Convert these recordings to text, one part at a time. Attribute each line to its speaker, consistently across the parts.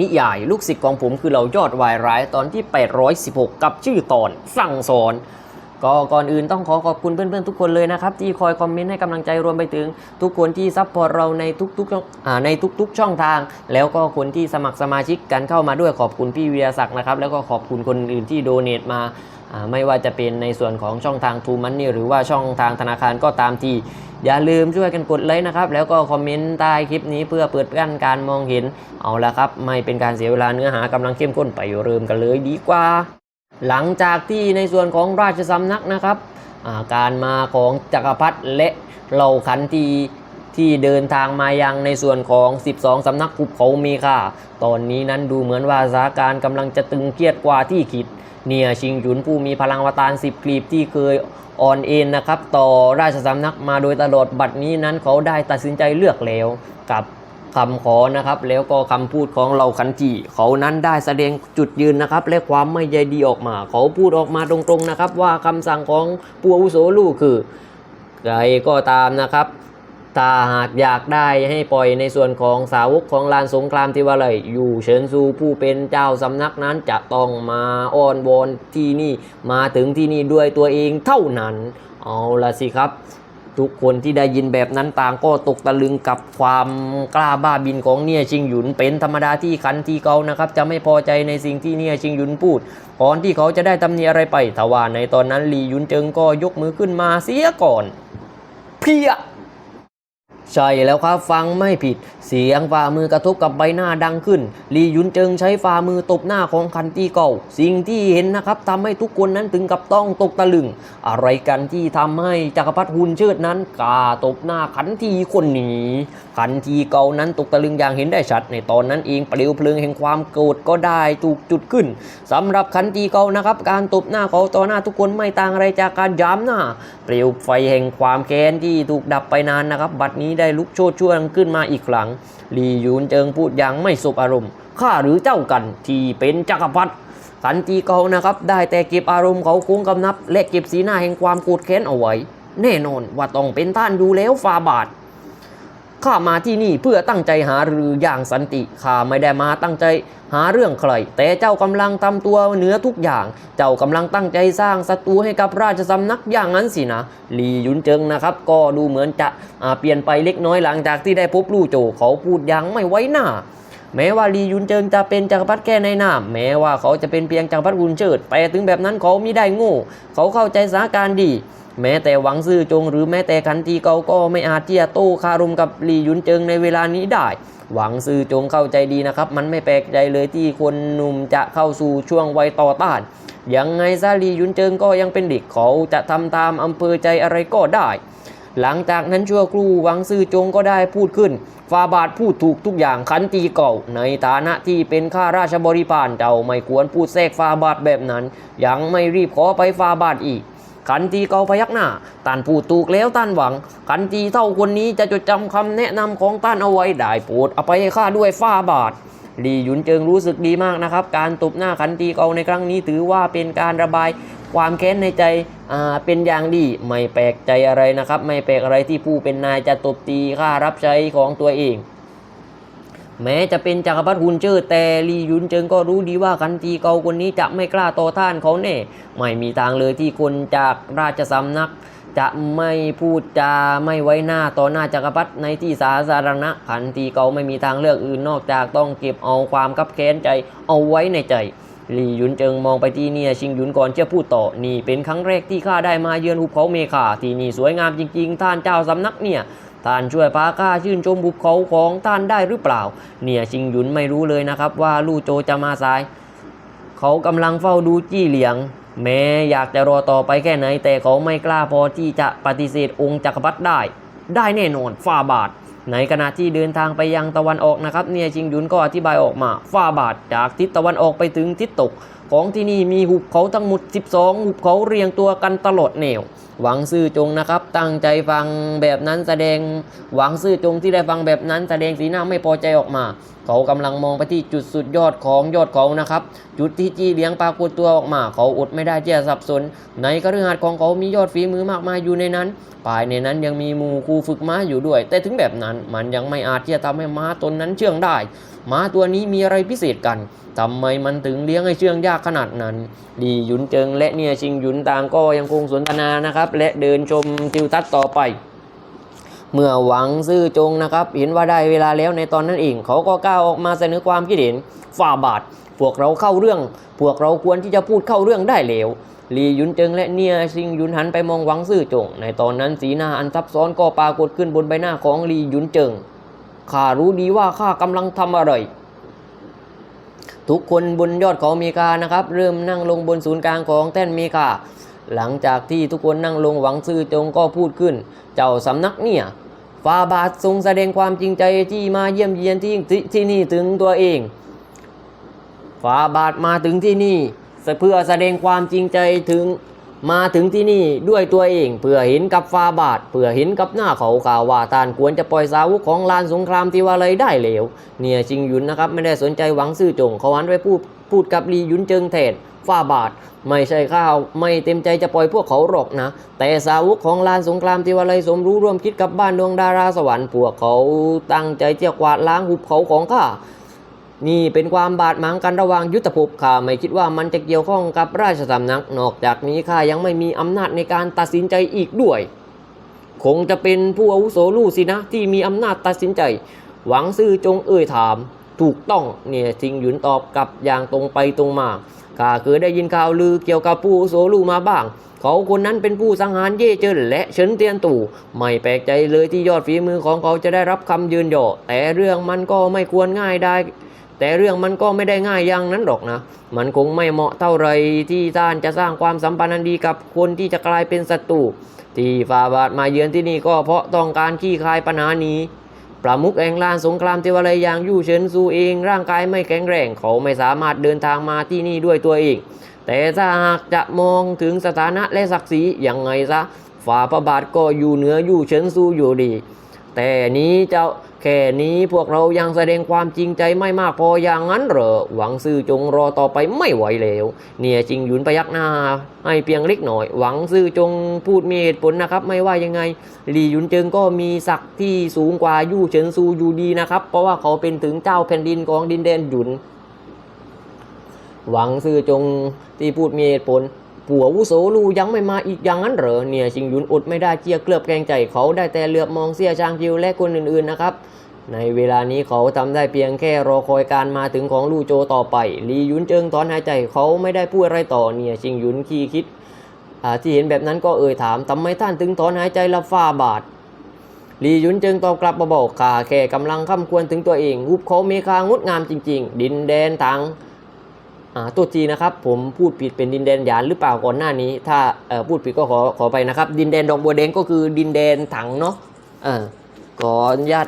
Speaker 1: นิยาย ลูกศิษย์ของผมคือเหล่ายอดวายร้ายตอนที่ 816 กับชื่อตอนสั่งสอนก็ก่อนอื่นต้องขอขอบคุณเพื่อนๆทุกคนเลยนะครับ ที่คอยคอมเมนต์ให้กำลังใจรวมไปถึง ทุกคนที่ซัพพอร์ตเราในทุกๆในทุก ๆ ช่องทาง แล้วก็คนที่สมัครสมาชิกกันเข้ามาด้วยขอบคุณพี่วิยาศักดิ์นะครับ แล้วก็ขอบคุณคนอื่นที่โดเนทมา ไม่ว่าจะเป็นในส่วนของช่องทางทูมันนี่หรือว่าช่องทางธนาคารก็ตามทีอย่าลืมช่วยกันกดไลค์นะครับ แล้วก็คอมเมนต์ใต้คลิปนี้เพื่อเปิดกั้นการมองเห็น เอาละครับ ไม่เป็นการเสียเวลาเนื้อหากำลังเข้มข้นไปเริ่มกันเลยดีกว่า หลังจากที่ในส่วนของราชสำนักนะครับาการมาของจักรพรรดิและเหล่าขันทีที่เดินทางมายังในส่วนของ 12 สำนักภูเขามีค่าตอนนี้นั้นดูเหมือนว่าสถานการณ์กำลังจะตึงเครียดกว่าที่คิด เนี่ยชิงหยุนผู้มีพลังวตาร10กลีบที่เคยอ่อนเอ็นนะครับต่อราชสำนักมาโดยตลอดบัดนี้นั้นเขาได้ตัดสินใจเลือกแล้วกับคำขอนะครับ แล้วก็คำพูดของเราขันจีเขานั้นได้แสดงจุดยืนนะครับ และความไม่ใยดีออกมา เขาพูดออกมาตรงๆนะครับ ว่าคำสั่งของปูอาวุโสลูคือใครก็ตามนะครับ ถ้าหากอยากได้ให้ปล่อยในส่วนของสาวกของลานสงครามที่ว่าเลยอยู่เฉินซูผู้เป็นเจ้าสำนักนั้นจะต้องมาอ้อนวอนที่นี่มาถึงที่นี่ด้วยตัวเองเท่านั้น เอาละสิครับทุกคนที่ได้ยินแบบนั้นต่างก็ตกตะลึงกับความกล้าบ้าบินของเนี่ยชิงหยุนเป็นธรรมดาที่คันที่เขานะครับ จะไม่พอใจในสิ่งที่เนี่ยชิงหยุนพูดก่อนที่เขาจะได้ตำหนิอะไรไปทว่าในตอนนั้นลีหยุนเจิงก็ยกมือขึ้นมาเสียก่อน เพีย ใช่แล้วครับฟังไม่ผิด เสียงฝ่ามือกระทบกับใบหน้าดังขึ้น ลียุนเจิงใช้ฝ่ามือตบหน้าของคันตีเก่า สิ่งที่เห็นนะครับทำให้ทุกคนนั้นถึงกับต้องตกตะลึง อะไรกันที่ทำให้จักรพรรดิหุนเชิดนั้นกล้าตบหน้าขันทีคนนี้ขันทีเก่านั้นตกตะลึงอย่างเห็นได้ชัด ในตอนนั้นเองเปลวเพลิงแห่งความโกรธก็ได้ถูกจุดขึ้นสำหรับขันทีเก่านะครับ การตบหน้าเขาต่อหน้าทุกคนไม่ต่างอะไรจากการย้ำหน้า เปลวไฟแห่งความแค้นที่ถูกดับไปนานนะครับ บัดนี้ได้ลุกโชดช่วงขึ้นมาอีกครั้งลีหยุนเจิงพูดอย่างไม่สบอารมณ์ข้าหรือเจ้ากันที่เป็นจักรพรรดิขันตีเขานะครับได้แต่เก็บอารมณ์เขาคุ้งกำนับ และเก็บสีหน้าแห่งความโกรธแค้นเอาไว้ แน่นอนว่าต้องเป็นท่านอยู่แล้วฟาบาท ข้ามาที่นี่เพื่อตั้งใจหารืออย่างสันติข้าไม่ได้มาตั้งใจหาเรื่องใคร แต่เจ้ากำลังทำตัวเหนือทุกอย่าง เจ้ากำลังตั้งใจสร้างศัตรูให้กับราชสำนักอย่างนั้นสินะลีหยุนเจิงนะครับ ก็ดูเหมือนจะเปลี่ยนไปเล็กน้อยหลังจากที่ได้พบลู่โจเขาพูดย่างไม่ไว้หน้าแม้ว่าลียุนเจิงจะเป็นจักรพรรดิแค่ในนามแม้ว่าเขาจะเป็นเพียงจักรพรรดิวุนเชิดแต่ถึงแบบนั้นเขาไม่ได้โง่ เขาเข้าใจสถานการณ์ดี แม้แต่หวังซื่อจง หรือแม้แต่คันทีเกาก็ไม่อาจที่จะโต้คารมกับลียุนเจิงในเวลานี้ได้ หวังซื่อจงเข้าใจดีนะครับ มันไม่แปลกใจเลยที่คนหนุ่มจะเข้าสู่ช่วงวัยต่อต้านยังไงซาลียุนเจิงก็ยังเป็นเด็กเขาจะทำตามอำเภอใจอะไรก็ได้ หลังจากนั้นชั่วครู่หวังซื่อจงก็ได้พูดขึ้นฟาบาทพูดถูกทุกอย่างขันตีเก่า ในฐานะที่เป็นข้าราชบริพารเจ้าไม่ควรพูดแทรกฟาบาทแบบนั้น ยังไม่รีบขอไปฟาบาทอีก ขันตีเกาพยักหน้าท่านพูดถูกแล้วท่านหวัง ขันตีเท่าคนนี้จะจดจำคำแนะนำของท่านเอาไว้ได้โปรดอภัยให้ข้าด้วยฟาบาทลีหยุนเจิงรู้สึกดีมากนะครับ การตบหน้าขันตีเกาในครั้งนี้ถือว่าเป็นการระบายความแค้นในใจอ่าเป็นอย่างดี ไม่แปลกใจอะไรนะครับ ไม่แปลกอะไรที่ผู้เป็นนายจะตบตีข้ารับใช้ของตัวเอง แม้จะเป็นจักรพรรดิฮุนเจอร์แต่ลียุนเจิงก็รู้ดีว่าขันตีเกาคนนี้จะไม่กล้าต่อท่านเขาแน่ ไม่มีทางเลยที่คนจากราชสำนัก จะไม่พูดจาไม่ไว้หน้าต่อหน้าจักรพรรดิในที่สาธารณะขันตีเกาไม่มีทางเลือกอื่นนอกจากต้องเก็บเอาความคับแค้นใจเอาไว้ในใจลีหยุนเจิงมองไปที่เนี่ยชิงหยุนก่อนจะพูดต่อ นี่เป็นครั้งแรกที่ข้าได้มาเยือนหุบเขาเมฆาที่นี่สวยงามจริงๆ ท่านเจ้าสำนักเนี่ย ท่านช่วยพาข้าชื่นชมหุบเขาของท่านได้หรือเปล่า เนี่ยชิงหยุนไม่รู้เลยนะครับ ว่าลู่โจจะมาสาย เขากำลังเฝ้าดูจี้เหลียง แม้อยากจะรอต่อไปแค่ไหน แต่เขาไม่กล้าพอที่จะปฏิเสธองค์จักรพรรดิได้ ได้แน่นอนฝ่าบาทในขณะที่เดินทางไปยังตะวันออกนะครับ เนี่ยชิงหยุนก็อธิบายออกมาฝ่าบาทจากทิศตะวันออกไปถึงทิศตกของที่นี่มีหุบเขาทั้งหมด 12 หุบเขาเรียงตัวกันตลอดแนว หวังซื่อจงนะครับ ตั้งใจฟังแบบนั้นแสดง หวังซื่อจงที่ได้ฟังแบบนั้นแสดงสีหน้าไม่พอใจออกมา เขากำลังมองไปที่จุดสุดยอดของยอดเขานะครับ จุดที่จี้เลี้ยงปรากฏตัวออกมา เขาอดไม่ได้ที่จะสับสน ในกระหัสของเขามียอดฝีมือมากมายอยู่ในนั้นภายในนั้นยังมีมูครูฝึกม้าอยู่ด้วย แต่ถึงแบบนั้นมันยังไม่อาจที่จะทำให้ม้าตนนั้นเชื่องได้ ม้าตัวนี้มีอะไรพิเศษกันทำไมมันถึงเลี้ยงให้เชื่องยากขนาดนั้นลีหยุนเจิงและเนียชิงหยุนต่างก็ยังคงสนทนานะครับ และเดินชมทิวทัศน์ต่อไป เมื่อหวังซื่อจงนะครับ เห็นว่าได้เวลาแล้วในตอนนั้นเอง เขาก็ก้าวออกมาเสนอความคิดเห็นฝ่าบาทพวกเราเข้าเรื่อง พวกเราควรที่จะพูดเข้าเรื่องได้แล้วลียุนเจิงและเนียซิงยุนหันไปมองหวังซื่อจง ในตอนนั้นสีหน้าอันซับซ้อนก็ปรากฏขึ้นบนใบหน้าของลียุนเจิง ข้ารู้ดีว่าข้ากำลังทำอะไร ทุกคนบนยอดเขาเมกานะครับ เริ่มนั่งลงบนศูนย์กลางของแท่นเมกา หลังจากที่ทุกคนนั่งลงหวังซื่อจงก็พูดขึ้น เจ้าสำนักเนี่ยฟาบาททรงแสดงความจริงใจที่มาเยี่ยมเยียนที่ที่ที่นี่ถึงตัวเองฟาบาทมาถึงที่นี่เพื่อแสดงความจริงใจถึง มาถึงที่นี่ด้วยตัวเองเพื่อเห็นกับฟาบาทเพื่อเห็นกับหน้าเขาข่าวว่าทานควรจะปล่อยสาวกของลานสงครามที่ว่าเลยได้แล้วเนี่ยชิงหยุนนะครับไม่ได้สนใจหวังซื่อจงเขาหันไปพูดพูดกับลียุนเจิงแทนฟาบาทไม่ใช่ข้าวไม่เต็มใจจะปล่อยพวกเขาหรอกนะ แต่สาวกของลานสงครามที่วาเลยสมรู้ร่วมคิดกับบ้านดวงดาราสวรรค์พวกเขาตั้งใจจะกวาดล้างหุบเขาของข้า นี่เป็นความบาดหมางกันระหว่างยุทธภพข้าไม่คิดว่ามันจะเกี่ยวข้องกับราชสำนัก นอกจากนี้ข้ายังไม่มีอำนาจในการตัดสินใจอีกด้วย คงจะเป็นผู้อาวุโสลู่สินะที่มีอำนาจตัดสินใจ หวังซื่อจงเอ่ยถาม ถูกต้องเนี่ยทิงหยุนตอบกลับอย่างตรงไปตรงมาข้าเคยได้ยินข่าวลือเกี่ยวกับผู้อาวุโสลู่มาบ้างเขาคนนั้นเป็นผู้สังหารเย่เจิ้นและเฉินเตียนตู่ไม่แปลกใจเลยที่ยอดฝีมือของเขาจะได้รับคำยืนยอแต่เรื่องมันก็ไม่ควรง่ายได้ แต่เรื่องมันก็ไม่ได้ง่ายอย่างนั้นหรอกนะ มันคงไม่เหมาะเท่าไรที่ท่านจะสร้างความสัมพันธ์ดีกับคนที่จะกลายเป็นศัตรูที่ฟาบาทมาเยือนที่นี่ก็เพราะต้องการขี้คายปัญหานี้ประมุขแองลานสงครามเทวาลัยอย่างยู่เฉินซูเองร่างกายไม่แข็งแรงเขาไม่สามารถเดินทางมาที่นี่ด้วยตัวเอง แต่ถ้าหากจะมองถึงสถานะและศักดิ์ศรีอย่างไงซะฝ่าพระบาทก็อยู่เหนือยู่เฉินซูอยู่ดี แต่นี้เจ้า แค่นี้พวกเรายังแสดงความจริงใจไม่มากพออย่างนั้นเหรอ หวังซื่อจงรอต่อไปไม่ไหวแล้ว เนี่ยจริงหยุนพยักหน้า ให้เพียงเล็กหน่อย หวังซื่อจงพูดมีเหตุผลนะครับ ไม่ว่ายังไง หลี่หยุนเจิงก็มีศักดิ์ที่สูงกว่ายู่เฉินซูอยู่ดีนะครับ เพราะว่าเขาเป็นถึงเจ้าแผ่นดินของดินแดนหยุน หวังซื่อจงที่พูดมีเหตุผล ผัววุโสลูยังไม่มาอีกอย่างนั้นเหรอเนี่ยชิงหยุนอดไม่ได้เจียเกลือบแกงใจเขาได้แต่เหลือบมองเสียชางคิวและคนอื่นๆนะครับในเวลานี้เขาทำได้เพียงแค่รอคอยการมาถึงของลู่โจต่อไปลียุนเจิงถอนหายใจเขาไม่ได้พูดอะไรต่อเนี่ยชิงหยุนขี้คิดที่เห็นแบบนั้นก็เอ่ยถามทำไมท่านถึงถอนหายใจละฟ้าบาทลียุนเจิงตอบกลับมาบอกข้าแค่กำลังค้ำควรถึงตัวเองหุบเขาเมคางดงามจริง ๆ ดินแดนทาง ตัวจีนะครับผมพูดผิดเป็นดินแดนหยานหรือเปล่าก่อนหน้านี้ ถ้าพูดผิดก็ขอขอไปนะครับ ดินแดนดอกบัวแดงก็คือดินแดนถังเนาะเออขออนุญาต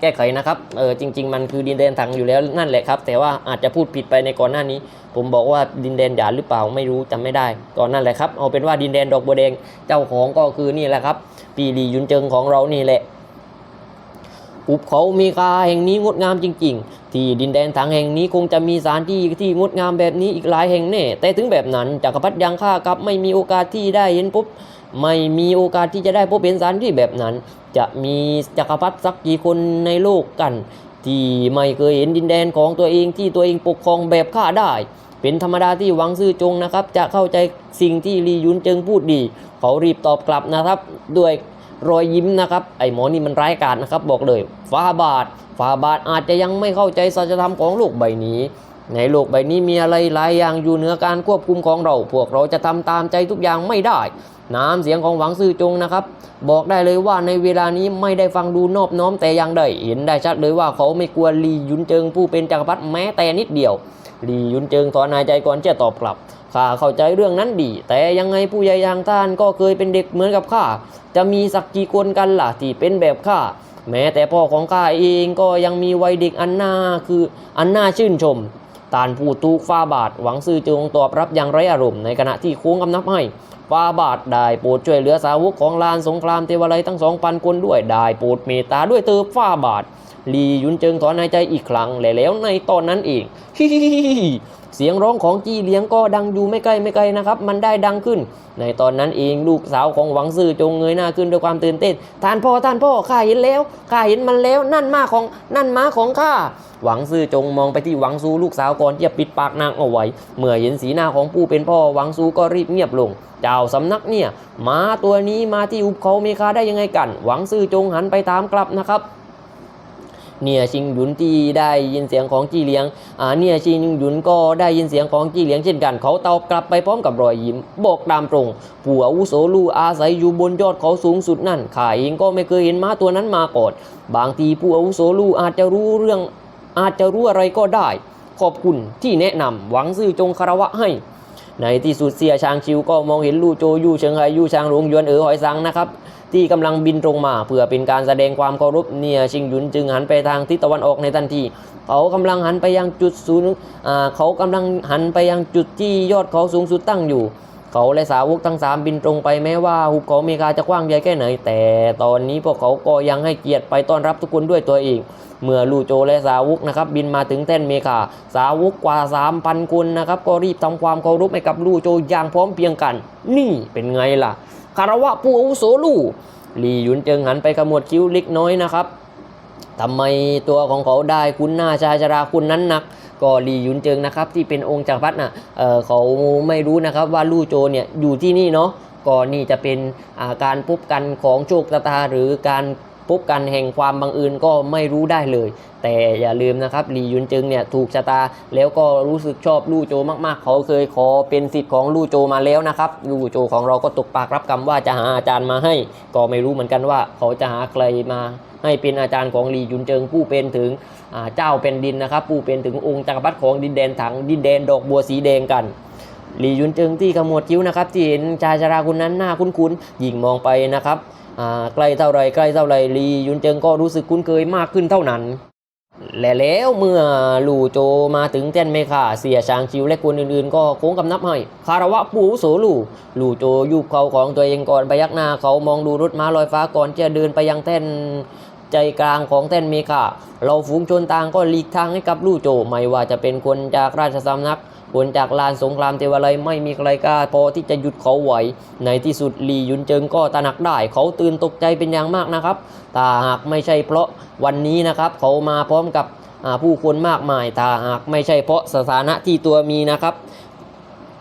Speaker 1: แก้ไขนะครับเออจริง ๆ มันคือดินแดนถังอยู่แล้วนั่นแหละครับ แต่ว่าอาจจะพูดผิดไปในก่อนหน้านี้ ผมบอกว่าดินแดนหยานหรือเปล่าไม่รู้จำไม่ได้ก่อนนั่นแหละครับเอาเป็นว่าดินแดนดอกบัวแดงเจ้าของก็คือนี่แหละครับปีหลียุนเจิงของเรานี่แหละ อุบเขามีคาแห่งนี้งดงามจริง ๆ ที่ดินแดนทางแห่งนี้คงจะมีสถานที่ที่งดงามแบบนี้อีกหลายแห่งแน่ แต่ถึงแบบนั้นจักรพรรดิยังข้ากับไม่มีโอกาสที่ได้เห็นพบไม่มีโอกาสที่จะได้พบเห็นสถานที่แบบนั้น จะมีจักรพรรดิสักกี่คนในโลกกัน ที่ไม่เคยเห็นดินแดนของตัวเองที่ตัวเองปกครองแบบข้าได้ เป็นธรรมดาที่หวังซื่อจงนะครับ จะเข้าใจสิ่งที่ลียุนเจิงพูดดี เขารีบตอบกลับนะครับ ด้วย รอยยิ้มนะครับ ไอ้หมอนี่มันร้ายกาจนะครับ บอกเลยฟ้าบาทฟ้าบาทอาจจะยังไม่เข้าใจสัจธรรมของโลกใบนี้ ในโลกใบนี้มีอะไรหลายอย่างอยู่เหนือการควบคุมของเรา พวกเราจะทำตามใจทุกอย่างไม่ได้ น้ำเสียงของหวังซื่อจงนะครับ บอกได้เลยว่าในเวลานี้ไม่ได้ฟังดูนอบน้อมแต่อย่างใดเห็นได้ชัดเลยว่าเขาไม่กลัวลีหยุนเจิงผู้เป็นจักรพรรดิแม้แต่นิดเดียวลีหยุนเจิงถอนหายใจก่อนจะตอบกลับ ข้าเข้าใจเรื่องนั้นดี แต่ยังไงผู้ใหญ่อย่างท่านก็เคยเป็นเด็กเหมือนกับข้า จะมีสักกี่คนกันล่ะที่เป็นแบบข้า แม้แต่พ่อของข้าเองก็ยังมีวัยเด็กอันน่าคืออันน่าชื่นชมตานผู้ตูกฟ้าบาทหวังซื่อจงตอบรับอย่างไรอารมณ์ในขณะที่โค้งกำนับให้ฟ้าบาทได้โปรดช่วยเหลือสาวกของลานสงครามเทวาลัยทั้งสองพันคนด้วยได้โปรดเมตตาด้วยเติบฟ้าบาท ลีหยุนเจิงถอนหายใจอีกครั้งและแล้วในตอนนั้นเองฮิฮิฮิเสียงร้องของจี้เลี้ยงก็ดังอยู่ไม่ไกลไม่ไกลนะครับ มันได้ดังขึ้น ในตอนนั้นเองลูกสาวของหวังซื่อจงเงยหน้าขึ้นด้วยความตื่นเต้นท่านพ่อท่านพ่อข้าเห็นแล้วข้าเห็นมันแล้วนั่นมาของนั่นม้าของข้าหวังซื่อจงมองไปที่หวังซูลูกสาวก่อนที่จะปิดปากนางเอาไว้ เมื่อเห็นสีหน้าของผู้เป็นพ่อหวังซูก็รีบเงียบลง เจ้าสำนักเนี่ยม้าตัวนี้มาที่อุบเขาเมคาได้ยังไงกัน หวังซื่อจงหันไปตามกลับนะครับ เนี่ยชิงหยุนที่ได้ยินเสียงของจี้เลี้ยงอ่าเนี่ยชิงหยุนก็ได้ยินเสียงของจี้เลี้ยงเช่นกัน เขาตอบกลับไปพร้อมกับรอยยิ้มบอกตามตรงผู้อาวุโสลูอาศัยอยู่บนยอดเขาสูงสุดนั่นข้าเองก็ไม่เคยเห็นม้าตัวนั้นมาก่อน บางทีผู้อาวุโสลูอาจจะรู้เรื่องอาจจะรู้อะไรก็ได้ ขอบคุณที่แนะนำหวังซื่อจงคารวะให้ในที่สุดเสียชางชิวก็มองเห็นลู่โจยู่เฉิงไฮยู่ชางหลงยวนเอ๋อหอยซังนะครับ ที่กำลังบินตรงมา เพื่อเป็นการแสดงความเคารพเนี่ยชิงหยุนจึงหันไปทางทิศตะวันออกในทันที เขากำลังหันไปยังจุดศูนย์เขากำลังหันไปยังจุดที่ยอดเขาสูงสุดตั้งอยู่เขาและสาวกทั้งสามบินตรงไปแม้ว่าหุบเขาเมกาจะกว้างใหญ่แค่ไหน แต่ตอนนี้พวกเขาก็ยังให้เกียรติไปต้อนรับทุกคนด้วยตัวเอง เมื่อลู่โจและสาวกนะครับบินมาถึงแท่นเมคาสาวกกว่า 3,000 คนนะครับก็รีบทำความเคารพให้กับลู่โจอย่างพร้อมเพียงกัน นี่เป็นไงล่ะ คารวะผู้อาวุโสลู่ลีหยุนเจิงหันไปขมวดคิ้วเล็กน้อยนะครับทำไมตัวของเขาได้คุณหน้าชายชราคุณนั้นนักก็ลีหยุนเจิงนะครับที่เป็นองค์จักรพรรดิน่ะเออเขาไม่รู้นะครับว่าลู่โจเนี่ยอยู่ที่นี่เนาะก็นี่จะเป็นอาการพบกันของโชคชะตาหรือการ พบกันแห่งความบังเอิญก็ไม่รู้ได้เลย แต่อย่าลืมนะครับหลียุนจิงเนี่ยถูกชะตาแล้วก็รู้สึกชอบลู่โจมากๆ เขาเคยขอเป็นสิทธิ์ของลู่โจมาแล้วนะครับลู่โจของเราก็ตกปากรับคำว่าจะหาอาจารย์มาให้ ก็ไม่รู้เหมือนกันว่า เขาจะหาใครมาให้เป็นอาจารย์ของหลียุนเจิงผู้เป็นถึงเจ้าเป็นดินนะครับ ผู้เป็นถึงองค์จักรพรรดิของดินแดนถังดินแดนดอกบัวสีแดงกันหลียุนเจิงที่ขมวดคิ้วนะครับที่เห็นชายชราคนนั้นหน้าคุ้นๆยิ่งมองไปนะครับ ใกล้เท่าไรใกล้เท่าไรลีหยุนเจิงก็รู้สึกคุ้นเคยมากขึ้นเท่านั้น และแล้วเมื่อลู่โจมาถึงแท่นเมคาเสียชางชิวและคนอื่นๆ ก็โค้งกำนับให้ คารวะปูโสลู่ลู่โจยุบเขาของตัวเองก่อนไปยักหน้าเขามองดูรถม้าลอยฟ้าก่อนจะเดินไปยังแท่นใจกลางของแท่นเมคาเราฝูงชนต่างก็หลีกทางให้กับลู่โจไม่ว่าจะเป็นคนจากราชสำนัก คนจากลานสงครามเทวาลัยไม่มีใครกล้าพอที่จะหยุดเขาไหว ในที่สุดหลียุนเจิงก็ตระหนักได้ เขาตื่นตกใจเป็นอย่างมากนะครับถ้าหากไม่ใช่เพราะวันนี้นะครับ เขามาพร้อมกับผู้คนมากมายถ้าหากไม่ใช่เพราะสถานะที่ตัวมีนะครับ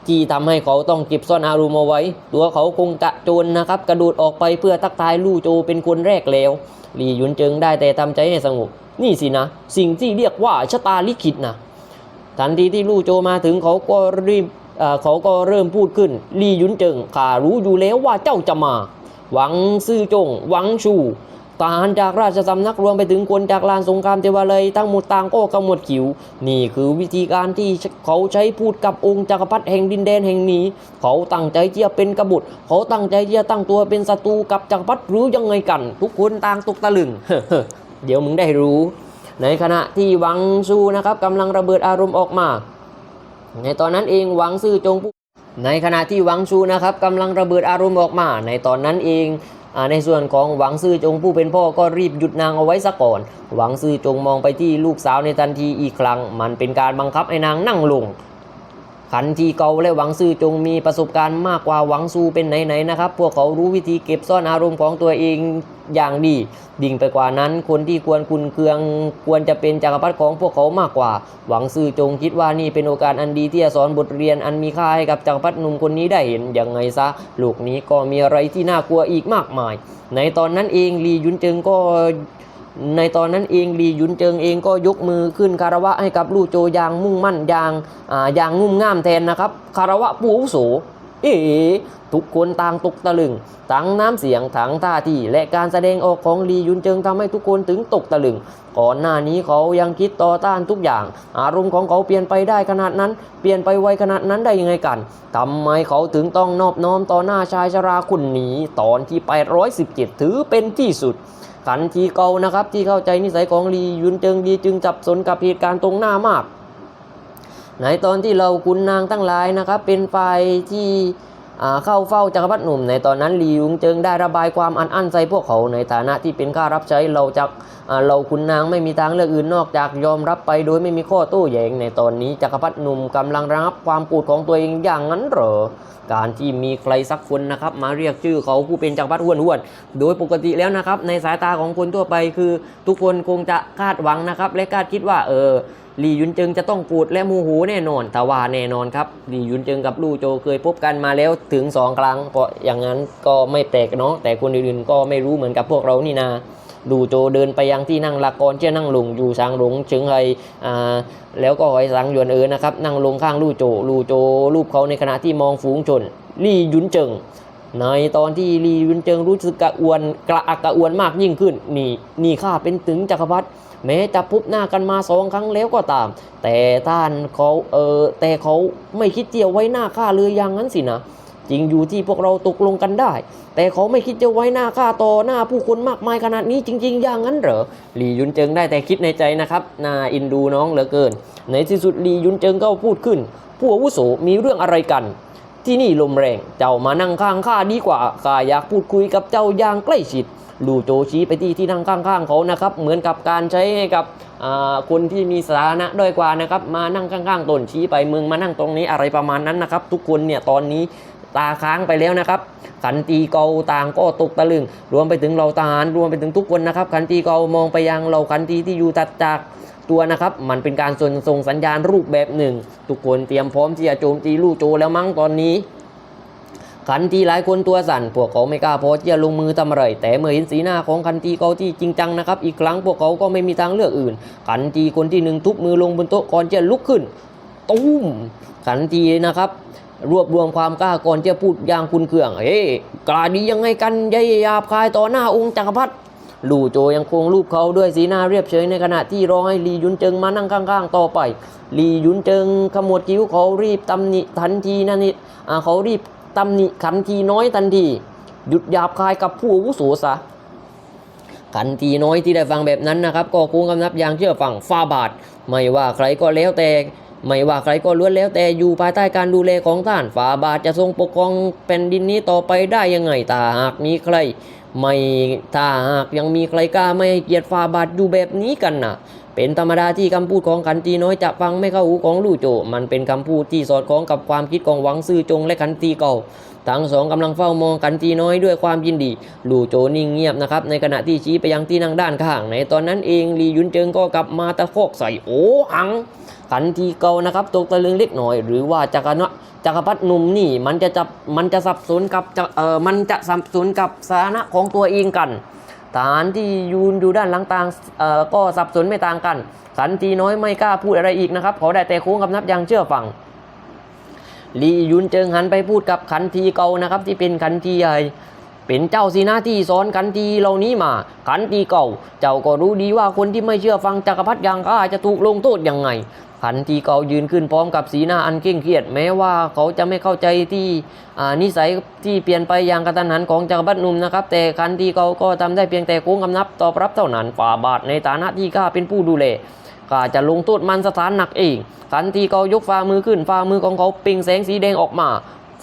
Speaker 1: ที่ทำให้เขาต้องเก็บซ่อนอารมณ์เอาไว้ ตัวเขาคงกระโจนนะครับ กระโดดออกไปเพื่อทักทายลู่โจเป็นคนแรกแล้วหลี่ยุนเจิงได้แต่ทำใจให้สงบ นี่สินะ สิ่งที่เรียกว่าชะตาลิขิตนะ ทันทีที่ลู่โจมาถึงเขาก็รีบเขาก็เริ่มพูดขึ้นลี่ยุนเจิงข้ารู้อยู่แล้วว่าเจ้าจะมา หวังซื่อจง หวังชูทหารจากราชสำนักรวมไปถึงคนจากลานสงครามเทวาลัยทั้งหมดต่างก็กำหมดขิว นี่คือวิธีการที่เขาใช้พูดกับองค์จักรพรรดิแห่งดินแดนแห่งนี้ เขาตั้งใจที่จะเป็นกบฏเขาตั้งใจที่จะตั้งตัวเป็นศัตรูกับจักรพรรดิหรือยังไงกัน ทุกคนต่างตกตะลึงเดี๋ยวมึงได้รู้ ในขณะที่หวังซูนะครับกำลังระเบิดอารมณ์ออกมา ในตอนนั้นเองหวังซื่อจงผู้ในขณะที่หวังซูนะครับกำลังระเบิดอารมณ์ออกมา ในตอนนั้นเองในส่วนของหวังซื่อจงผู้เป็นพ่อก็รีบหยุดนางเอาไว้ซะก่อน หวังซื่อจงมองไปที่ลูกสาวในทันทีอีกครั้ง มันเป็นการบังคับให้นางนั่งลง ขันทีเกาและหวังซื่อจงมีประสบการณ์มากกว่าหวังซูเป็นไหนๆนะครับ พวกเขารู้วิธีเก็บซ่อนอารมณ์ของตัวเองอย่างดี ดิ่งไปกว่านั้น คนที่ควรคุณเคือง ควรจะเป็นจักรพรรดิของพวกเขามากกว่า หวังซื่อจงคิดว่านี่เป็นโอกาสอันดีที่จะสอนบทเรียนอันมีค่าให้กับจักรพรรดิหนุ่มคนนี้ได้เห็นยังไงซะโลกนี้ก็มีอะไรที่น่ากลัวอีกมากมาย ในตอนนั้นเองลียุนเจิงก็ ในตอนนั้นเองลีหยุนเจิงเองก็ยกมือขึ้นคารวะให้กับลู่โจอย่างมุ่งมั่นอย่างอ่าอย่างงุ่มง่ามแทนนะครับคารวะผู้อาวุโสเอ๋ทุกคนต่างตกตะลึงทั้งน้ำเสียงทั้งท่าทีและการแสดงออกของลียุนเจิงทำให้ทุกคนถึงตกตะลึง ก่อนหน้านี้เขายังคิดต่อต้านทุกอย่าง อารมณ์ของเขาเปลี่ยนไปได้ขนาดนั้น เปลี่ยนไปไวขนาดนั้นได้ยังไงกันทำไมเขาถึงต้องนอบน้อมต่อหน้าชายชราคนนี้ ตอนที่ไปร้อยสิบเจ็ดถือเป็นที่สุด ขันทีเกานะครับ ที่เข้าใจนิสัยของลียุนเจิงดีจึงจับสนกับเหตุการณ์ตรงหน้ามากในตอนที่เราคุณนางทั้งหลายนะครับ เป็นฝ่ายที่ เข้าเฝ้าจักรพรรดิหนุ่มในตอนนั้นลียุงจิงได้ระบายความอันอั้นใจพวกเขาในฐานะที่เป็นข้ารับใช้เราจากเราคุณนางไม่มีทางเลือกอื่นนอกจากยอมรับไปโดยไม่มีข้อโต้แย้งในตอนนี้จักรพรรดิหนุ่มกำลังระงับความปูดของตัวเองอย่างนั้นเหรอการที่มีใครสักคนนะครับมาเรียกชื่อเขาผู้เป็นจักรพรรดิห้วนห้วนๆ โดยปกติแล้วนะครับในสายตาของคนทั่วไปคือทุกคนคงจะคาดหวังนะครับและคาดคิดว่าเออ หลียุนเจิงจะต้องกรธและมโหแน่นอนแต่ว่าแน่นอนครับหลียุนเจิงกับลู่โจเคยพบกันมาแล้วถึงสองครั้งเพราะอย่างนั้นก็ไม่แปลกเนาะแต่คนอื่นๆก็ไม่รู้เหมือนกับพวกเรานี่นาดูโจเดินไปยังที่นั่งละกรเชื่นั่งลงอยู่ช้างหลงเชิงไฮอ่าแล้วก็หอยสังหยวนเอ๋อนะครับนั่งลงข้างลู่โจลู่โจรูปเขาในขณะที่มองฝูงชนลี่ยุนเจิง ในตอนที่ลี่ยุนเจิงรู้สึกกระอวนกระอักกระอวนมากยิ่งขึ้น นี่นี่ข้าเป็นถึงจักรพรรดิแม้จะพบหน้ากันมาสองครั้งแล้วก็ตาม แต่ท่านเขาเออแต่เขาไม่คิดเจียวไว้หน้าข้าเลยอย่างนั้นสินะจริงอยู่ที่พวกเราตกลงกันได้ แต่เขาไม่คิดจะไว้หน้าข้าต่อหน้าผู้คนมากมายขนาดนี้จริง ๆ อย่างนั้นเหรอหลียุนเจิงได้แต่คิดในใจนะครับน่าอินดูน้องเหลือเกิน ในที่สุดหลียุนเจิงก็พูดขึ้น ผู้อาวุโสมีเรื่องอะไรกัน ที่นี่ลมแรง เจ้ามานั่งข้างข้าดีกว่าข้าอยากพูดคุยกับเจ้าอย่างใกล้ชิดลูโจชี้ไปที่ที่นั่งข้างๆเขานะครับ เหมือนกับการใช้ให้กับคนที่มีสถานะด้อยกว่านะครับ มานั่งข้างๆตนชี้ไปมึงมานั่งตรงนี้อะไรประมาณนั้นนะครับ ทุกคนเนี่ยตอนนี้ตาค้างไปแล้วนะครับ ขันตีเกาต่างก็ตกตะลึง รวมไปถึงเราทหารรวมไปถึงทุกคนนะครับ ขันตีเกามองไปยังเราขันตีที่อยู่ตัดจาก ตัวนะครับ มันเป็นการส่งส่งสัญญาณรูปแบบหนึ่ง ทุกคนเตรียมพร้อมที่จะโจมตีลู่โจแล้วมั้งตอนนี้ขันทีหลายคนตัวสั่น พวกเขาไม่กล้าพอที่จะลงมือทำอะไร แต่เมื่อเห็นสีหน้าของขันทีเขาที่จริงจังนะครับ อีกครั้งพวกเขาก็ไม่มีทางเลือกอื่นขันทีคนที่หนึ่งทุบมือลงบนโต๊ะก่อนจะลุกขึ้น ตุ้มขันทีนะครับ รวบรวมความกล้าก่อนจะพูดอย่างคุณเคือง เฮ้กล้าดียังไงกันยายยาบคายต่อหน้าองค์จักรพรรดิ ลู่โจยังคงรูปเขาด้วยสีหน้าเรียบเฉยในขณะที่รอให้ลียุนเจิงมานั่งข้าง ๆ ต่อไป ลียุนเจิงขมวดคิ้วเขารีบตำหนิทันทีนั่นนี่เขารีบตำหนิขันทีน้อยทันทีหยุดหยาบคายกับผู้อาวุโสซะขันทีน้อยที่ได้ฟังแบบนั้นนะครับ ก็คงกำนับอย่างเชื่อฟังฟาบาท ไม่ว่าใครก็แล้วแต่ไม่ว่าใครก็ล้วนแล้วแต่อยู่ภายใต้การดูแลของท่านฟาบาทจะทรงปกครองแผ่นดินนี้ต่อไปได้ยังไงถ้าหากมีใคร ไม่ถ้าหากยังมีใครกล้าไม่เกียรติฟาบาทอยู่แบบนี้กันน่ะ เป็นธรรมดาที่คำพูดของขันตีน้อยจะฟังไม่เข้าหูของลู่โจ มันเป็นคำพูดที่สอดคล้องกับความคิดของหวังซื่อจงและขันตีเก่า ทั้งสองกำลังเฝ้ามองกันตีน้อยด้วยความยินดีลู่โจนิ่งเงียบนะครับในขณะที่ชี้ไปยังที่นั่งด้านข้าง ในตอนนั้นเองลียุนเจิงก็กลับมาตะโคกใส่โอ้หังขันทีเกานะครับตกตะลึงเล็กหน่อย หรือว่าจักรนะจักรพรรดิหนุ่มนี่มันจะจับมันจะสับสนกับเออมันจะสับสนกับสถานะของตัวเองกันฐานที่ยืนอยู่ด้านหลังต่างเออก็สับสนไม่ต่างกันขันทีน้อยไม่กล้าพูดอะไรอีกนะครับเขาได้แต่โค้งกับนับย่างเชื่อฟัง ลียุนเจิงหันไปพูดกับขันทีเก่านะครับ ที่เป็นขันทีใหญ่เป็นเจ้าสีหน้าที่สอนขันทีเหล่านี้มา ขันทีเก่า เจ้าก็รู้ดีว่าคนที่ไม่เชื่อฟังจักรพรรดิอย่างข้าจะถูกลงโทษยังไง ขันทีเก่ายืนขึ้นพร้อมกับสีหน้าอันเคร่งเครียด แม้ว่าเขาจะไม่เข้าใจที่อ่านิสัยที่เปลี่ยนไปอย่างกระทันหันของจักรพรรดิหนุ่มนะครับ แต่ขันทีเก่าก็ทำได้เพียงแต่โค้งกำนับตอบรับเท่านั้นฝ่าบาทในฐานะที่ข้าเป็นผู้ดูแล ข้าจะลงโทษมันสถานหนักเองทันทีเขายกฝ่ามือขึ้นฝ่ามือของเขาปิ่งแสงสีแดงออกมา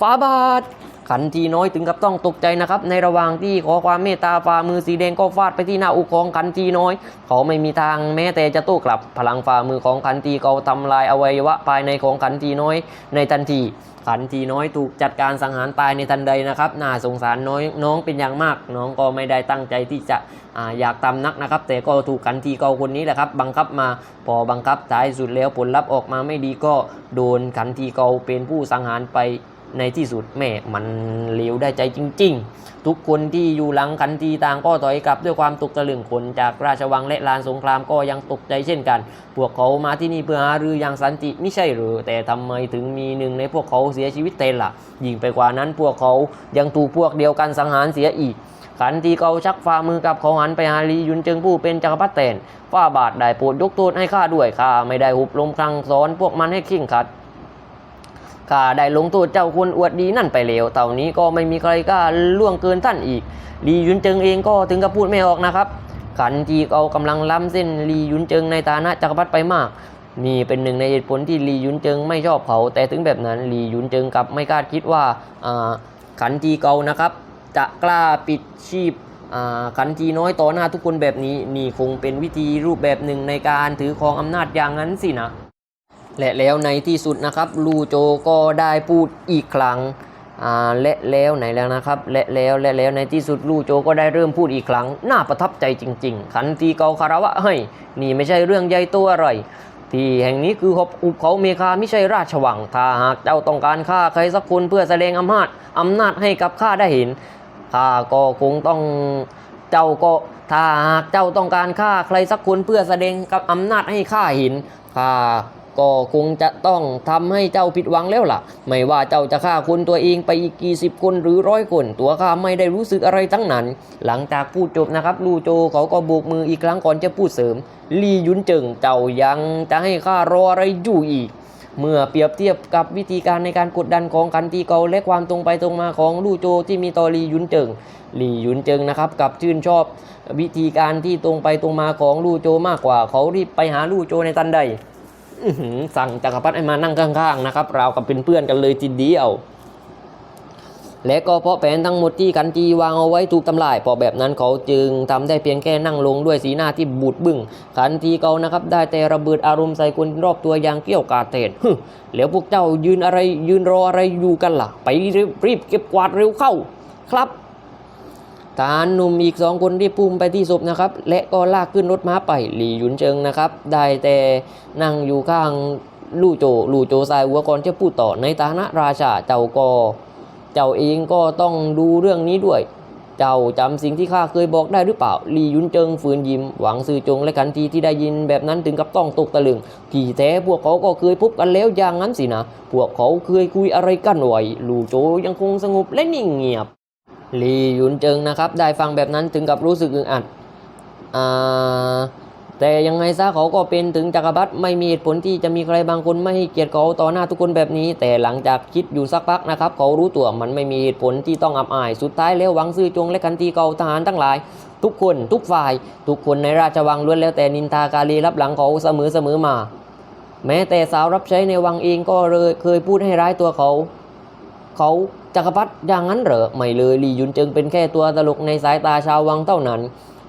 Speaker 1: ฟ้าบาท ขันทีน้อยถึงกับต้องตกใจนะครับ ในระหว่างที่ขอความเมตตาฝ่ามือสีแดงก็ฟาดไปที่หน้าอกของขันทีน้อย เขาไม่มีทางแม้แต่จะโต้กลับ พลังฝ่ามือของขันทีเขาทำลายอวัยวะภายในของขันทีน้อย ในทันที ขันทีน้อยถูกจัดการสังหารตายในทันใดนะครับน่าสงสารน้อยน้องเป็นอย่างมาก น้องก็ไม่ได้ตั้งใจที่จะออยากตำนักนะครับ แต่ก็ถูกขันทีเกาคนนี้แหละครับ บังคับมาพอบังคับท้ายสุดแล้วผลลัพธ์ออกมาไม่ดีก็โดนขันทีเกาเป็นผู้สังหารไป ในที่สุดแม่มันเลวได้ใจจริง ๆ ทุกคนที่อยู่หลังขันทีต่างก็ถอยกลับด้วยความตกตะลึงคนจากราชวังและลานสงครามก็ยังตกใจเช่นกัน พวกเขามาที่นี่เพื่อหารืออย่างสันติไม่ใช่หรือ แต่ทำไมถึงมีหนึ่งในพวกเขาเสียชีวิตเต็นล่ะ ยิ่งไปกว่านั้นพวกเขายังถูกพวกเดียวกันสังหารเสียอีกขันทีเขาชักฝ่ามือกับเขาหันไปหาลียุนเจิงผู้เป็นจักรพรรดิแตนฝ้าบาทได้โปรดยกโทษให้ข้าด้วยข้าไม่ได้หุบลมคลังสอนพวกมันให้ขิ้งขัด ข้าได้ลงโทษเจ้าคนอวดดีนั่นไปแล้วเต่านี้ก็ไม่มีใครกล้าล่วงเกินท่านอีกลียุนเจิงเองก็ถึงกับพูดไม่ออกนะครับ ขันทีเขากำลังล้ำเส้นลียุนเจิงในฐานะจักรพรรดิไปมากนี่เป็นหนึ่งในเหตุผลที่ลียุนเจิงไม่ชอบเขา แต่ถึงแบบนั้นลียุนเจิงกลับไม่คาดคิดว่าขันจีเกานะครับ จะกล้าปิดชีพขันจีน้อยต่อหน้าทุกคนแบบนี้นี่คงเป็นวิธีรูปแบบหนึ่งในการถือครองอำนาจอย่างนั้นสินะ และแล้วในที่สุดนะครับลูโจก็ได้พูดอีกครั้งและแล้วไหนแล้วนะครับ และแล้วและแล้วในที่สุดลูโจก็ได้เริ่มพูดอีกครั้ง น่าประทับใจจริง ๆ ขันตีเกาคารวะให้ยนี่ไม่ใช่เรื่องใหญ่โตัวอะไรที่แห่งนี้คือหบอุบเขาเมคาไม่ใช่ราชวัง ถ้าหากเจ้าต้องการฆ่าใครสักคนเพื่อแสดงอำนาจอำนาจให้กับข้าได้เห็นข้าก็คงต้องเจ้าก็ถ้าหากเจ้าต้องการฆ่าใครสักคนเพื่อแสดงกับอำนาจให้ข้าเห็นข้า ก็คงจะต้องทำให้เจ้าผิดหวังแล้วล่ะ ไม่ว่าเจ้าจะฆ่าคนตัวเองไปอีกกี่สิบคนหรือร้อยคนตัวข้าไม่ได้รู้สึกอะไรทั้งนั้น หลังจากพูดจบนะครับลูโจเขาก็โบกมืออีกครั้งก่อนจะพูดเสริม ลียุนเจิงเจ้ายังจะให้ข้ารออะไรอยู่อีกเมื่อเปรียบเทียบกับวิธีการในการกดดันของกันตีเกาและความตรงไปตรงมาของลู่โจที่มีต่อลียุนเจิงลียุนเจิงนะครับกับชื่นชอบวิธีการที่ตรงไปตรงมาของลู่โจมากกว่า เขารีบไปหาลู่โจในทันใด สั่งจักรพรรดิให้มานั่งข้างๆนะครับเรากับเป็นเพื่อนกันเลยทีเดียว และก็เพราะแผนทั้งหมดที่กันจีวางเอาไว้ถูกทำลายพราะแบบนั้นเขาจึงทำได้เพียงแค่นั่งลงด้วยสีหน้าที่บูดบึ้งขันทีเขานะครับ ได้แต่ระเบิดอารมณ์ใส่คนรอบตัวอย่างเกี้ยวกาดเตดฮึแล้วพวกเจ้ายืนอะไรยืนรออะไรอยู่กันล่ะ ไปรีบรีบเก็บกวาดเร็วเข้า ครับ ทหารหนุ่มอีกสองคนรีบพุ่งไปที่ศพนะครับ และก็ลากขึ้นรถม้าไปหลี่หยุนเชิงนะครับ ได้แต่นั่งอยู่ข้างลู่โจลู่โจสายหัวก่อนจะพูดต่อในฐานะราชาเจ้าก็ เจ้าเองก็ต้องดูเรื่องนี้ด้วย เจ้าจำสิ่งที่ข้าเคยบอกได้หรือเปล่าลียุนเจิงฝืนยิ้มหวังซื่อจงและขันทีที่ได้ยินแบบนั้นถึงกับต้องตกตะลึงที่แท้พวกเขาก็เคยพบกันแล้วอย่างนั้นสินะ พวกเขาเคยคุยอะไรกันไว้ลู่โจยังคงสงบและนิ่งเงียบ ลียุนเจิงนะครับ ได้ฟังแบบนั้นถึงกับรู้สึกอึดอัดแต่ยังไงซะเขาก็เป็นถึงจักรพรรดิไม่มีเหตุผลที่จะมีใครบางคนไม่ให้เกียรติเขาต่อหน้าทุกคนแบบนี้ แต่หลังจากคิดอยู่สักพักนะครับ เขารู้ตัวมันไม่มีเหตุผลที่ต้องอับอาย สุดท้ายแล้วหวังซื่อจงและกันตีเกาทหารทั้งหลาย ทุกคนทุกฝ่าย ทุกคนในราชวังล้วนแล้วแต่นินทากาลีรับหลังเขาเสมอเสมอมา แม้แต่สาวรับใช้ในวังเองก็เลยเคยพูดให้ร้ายตัวเขา เขา จักรพรรดิอย่างนั้นเหรอ ไม่เลยลียุนจิงเป็นแค่ตัวตลกในสายตาชาววังเท่านั้น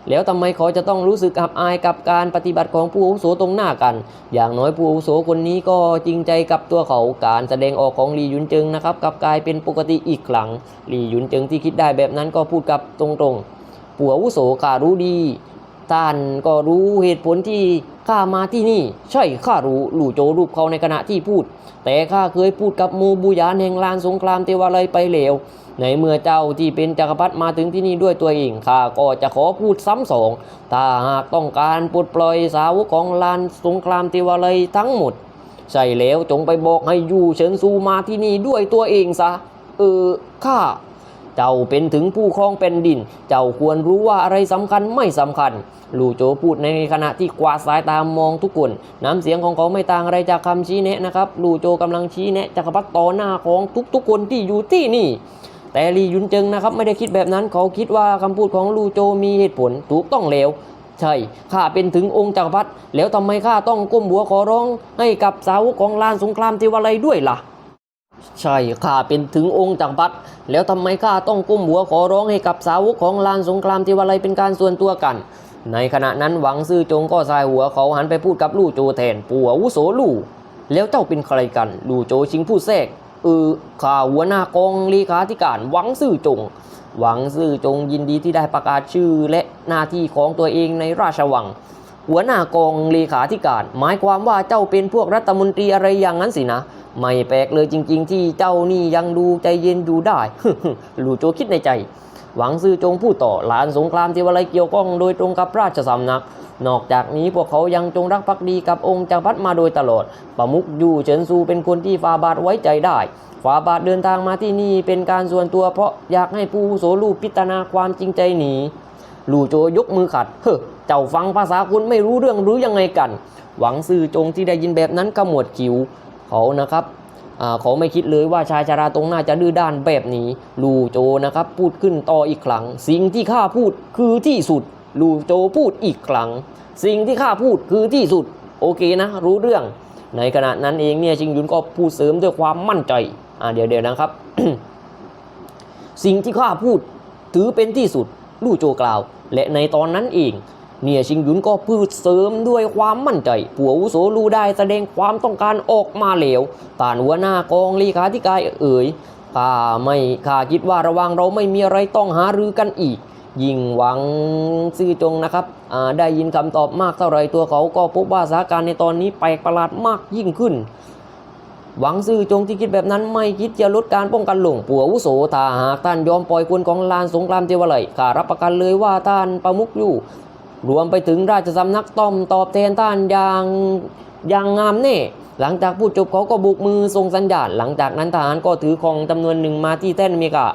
Speaker 1: แล้วทำไมเขาจะต้องรู้สึกอับอายกับการปฏิบัติของผู้อาวุโสตรงหน้ากัน อย่างน้อยผู้อาวุโสคนนี้ก็จริงใจกับตัวเขาการแสดงออกของลียุนจิงนะครับกลับกลายเป็นปกติอีกครั้งลียุนจิงที่คิดได้แบบนั้นก็พูดกับตรงๆผู้อาวุโสขารู้ดี ท่านก็รู้เหตุผลที่ข้ามาที่นี่ ใช่ข้ารู้หลู่โจรูปเขาในขณะที่พูด แต่ข้าเคยพูดกับโมบูยานแห่งลานสงครามเทวาลัยไปแล้วในเมื่อเจ้าที่เป็นจักรพรรดิมาถึงที่นี่ด้วยตัวเองข้าก็จะขอพูดซ้ำสองถ้าหากต้องการปลดปล่อยสาวกของลานสงครามเทวาลัยทั้งหมด ใช่แล้วจงไปบอกให้ยู่เฉินซูมาที่นี่ด้วยตัวเองซะ เออข้า เจ้าเป็นถึงผู้ครองเป็นดิน เจ้าควรรู้ว่าอะไรสำคัญไม่สำคัญ ลู่โจพูดในขณะที่กวาดสายตามองทุกคน น้ำเสียงของเขาไม่ต่างอะไรจากคำชี้แนะนะครับ ลู่โจกำลังชี้แนะจักรพรรดิต่อหน้าของทุกๆคนที่อยู่ที่นี่แต่ลียุนเจิงนะครับไม่ได้คิดแบบนั้นเขาคิดว่าคำพูดของลู่โจมีเหตุผลถูกต้องแล้วใช่ข้าเป็นถึงองค์จักรพรรดิแล้วทำไมข้าต้องก้มหัวขอร้องให้กับสาวกของลานสงครามเทวาลัยด้วยล่ะ ใช่ข้าเป็นถึงองค์จักรพรรดิแล้วทำไมข้าต้องก้มหัวขอร้องให้กับสาวกของลานสงครามเทวาลัยเป็นการส่วนตัวกัน ในขณะนั้นหวังซื่อจงก็สายหัวเขาหันไปพูดกับลู่โจแทนปู่อาวุโสลู่แล้วเจ้าเป็นใครกัน ลู่โจชิงพูดแทรกเออข้าหัวหน้ากองเลขาธิการหวังซื่อจง หวังซื่อจงยินดีที่ได้ประกาศชื่อและหน้าที่ของตัวเองในราชวัง หัวหน้ากองเลขาธิการ หมายความว่าเจ้าเป็นพวกรัฐมนตรีอะไรอย่างนั้นสินะ ไม่แปลกเลยจริง ๆ ที่เจ้านี่ยังดูใจเย็นอยู่ได้หลู่โจคิดในใจ หวังซื่อจงพูดต่อหลานสงครามเทวาลัยเกี่ยวข้องโดยตรงกับราชสำนัก นอกจากนี้พวกเขายังจงรักภักดีกับองค์จักรพรรดิมาโดยตลอดประมุกยูเฉินซูเป็นคนที่ฟาบาทไว้ใจได้ฟาบาทเดินทางมาที่นี่เป็นการส่วนตัวเพราะอยากให้ผู้โสลูกพิจารณาความจริงใจหนี ลู่โจยกมือขัด เฮ้เจ้าฟังภาษาคุณไม่รู้เรื่องรือยังไงกัน หวังซื่อจงที่ได้ยินแบบนั้นก็หมวดคิ้วเขานะครับเขาไม่คิดเลยว่าชายชาราตรงหน้าจะดื้อด้านแบบนี้ลู่โจนะครับพูดขึ้นต่ออีกครั้ง สิ่งที่ข้าพูดคือที่สุดลู่โจพูดอีกครั้ง สิ่งที่ข้าพูดคือที่สุด โอเคนะ รู้เรื่อง ในขณะนั้นเองเนี่ยชิงหยุนก็พูดเสริมด้วยความมั่นใจอ่าเดี๋ยวเดี๋ยวนะครับ สิ่งที่ข้าพูดถือเป็นที่สุด ลู่โจกล่าว และในตอนนั้นเองเนี่ยชิงหยุนก็พูดเสริมด้วยความมั่นใจผัวอุโสลู่ได้แสดงความต้องการออกมาแล้วตานหัวหน้ากองลีขาธิการเอ่ยข้าไม่ข้าคิดว่าระวังเราไม่มีอะไรต้องหารือกันอีก ยิ่งหวังซื่อจงนะครับอ่าได้ยินคำตอบมากเท่าไรตัวเขาก็พบว่าสถานการณ์ในตอนนี้แปลกประหลาดมากยิ่งขึ้น หวังซื่อจงที่คิดแบบนั้นไม่คิดจะลดการป้องกันหลงปัววุโสถ้าหากท่านยอมปล่อยคนของลานสงครามเทวไลยข้ารับประกันเลยว่าท่านประมุขอยู่ รวมไปถึงราชสำนักต้อมตอบแทนท่านอย่างอย่างงามแน่หลังจากพูดจบเขาก็บุกมือส่งสัญญาณ หลังจากนั้นทหารก็ถือของจำนวนหนึ่งมาที่แท่นอเมริกา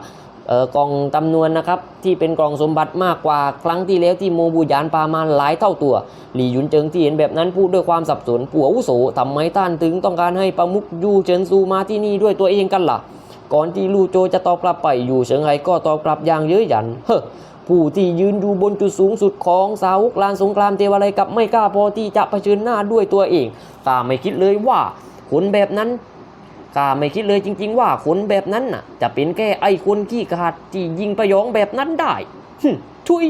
Speaker 1: อ่อกองจำนวนนะครับที่เป็นกล่องสมบัติมากกว่าครั้งที่แล้วที่โมบูยานปามาหลายเท่าตัว หลี่หยุนเจิงที่เห็นแบบนั้นพูดด้วยความสับสนผัวอุโสทำไมท่านถึงต้องการให้ประมุขยูเฉินซูมาที่นี่ด้วยตัวเองกันล่ะ ก่อนที่ลู่โจจะตอบกลับไปอยู่เฉิงไห่ก็ตอบกลับอย่างเย้ยหยันเฮ้อผู้ที่ยืนอยู่บนจุดสูงสุดของสาวกลานสงครามเทวาลัยกับไม่กล้าพอที่จะเผชิญหน้าด้วยตัวเองข้าไม่คิดเลยว่าคนแบบนั้น ข้าไม่คิดเลยจริง ๆ ว่าคนแบบนั้นน่ะ จะเป็นแค่ไอ้คนขี้ขาดที่ยิงประยองแบบนั้นได้หึทุย